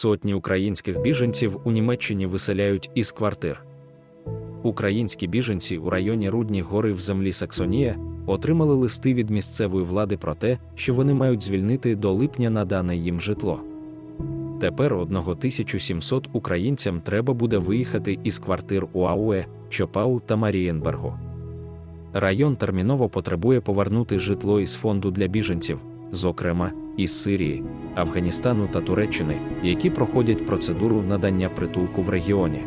Сотні українських біженців у Німеччині виселяють із квартир. Українські біженці у районі Рудні гори в землі Саксонія отримали листи від місцевої влади про те, що вони мають звільнити до липня надане їм житло. Тепер 1700 українцям треба буде виїхати із квартир у Ауе, Чопау та Марієнбергу. Район терміново потребує повернути житло із фонду для біженців, зокрема із Сирії, Афганістану та Туреччини, які проходять процедуру надання притулку в регіоні.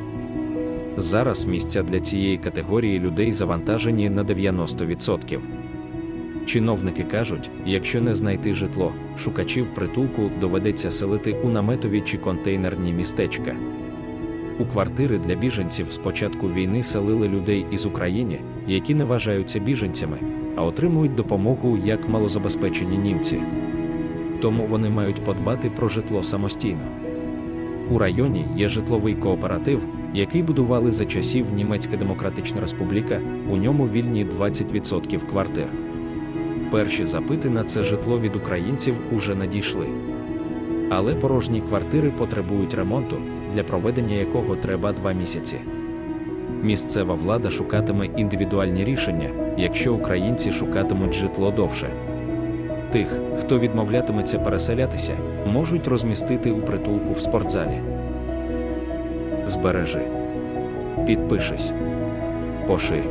Зараз місця для цієї категорії людей завантажені на 90%. Чиновники кажуть, якщо не знайти житло, шукачів притулку доведеться селити у наметові чи контейнерні містечка. У квартири для біженців з початку війни селили людей із України, які не вважаються біженцями, а отримують допомогу як малозабезпечені німці. Тому вони мають подбати про житло самостійно. У районі є житловий кооператив, який будували за часів Німецька Демократична Республіка, у ньому вільні 20% квартир. Перші запити на це житло від українців уже надійшли. Але порожні квартири потребують ремонту, для проведення якого треба два місяці. Місцева влада шукатиме індивідуальні рішення, якщо українці шукатимуть житло довше. Тих, хто відмовлятиметься переселятися, можуть розмістити у притулку в спортзалі. Збережи. Підпишись. Поши.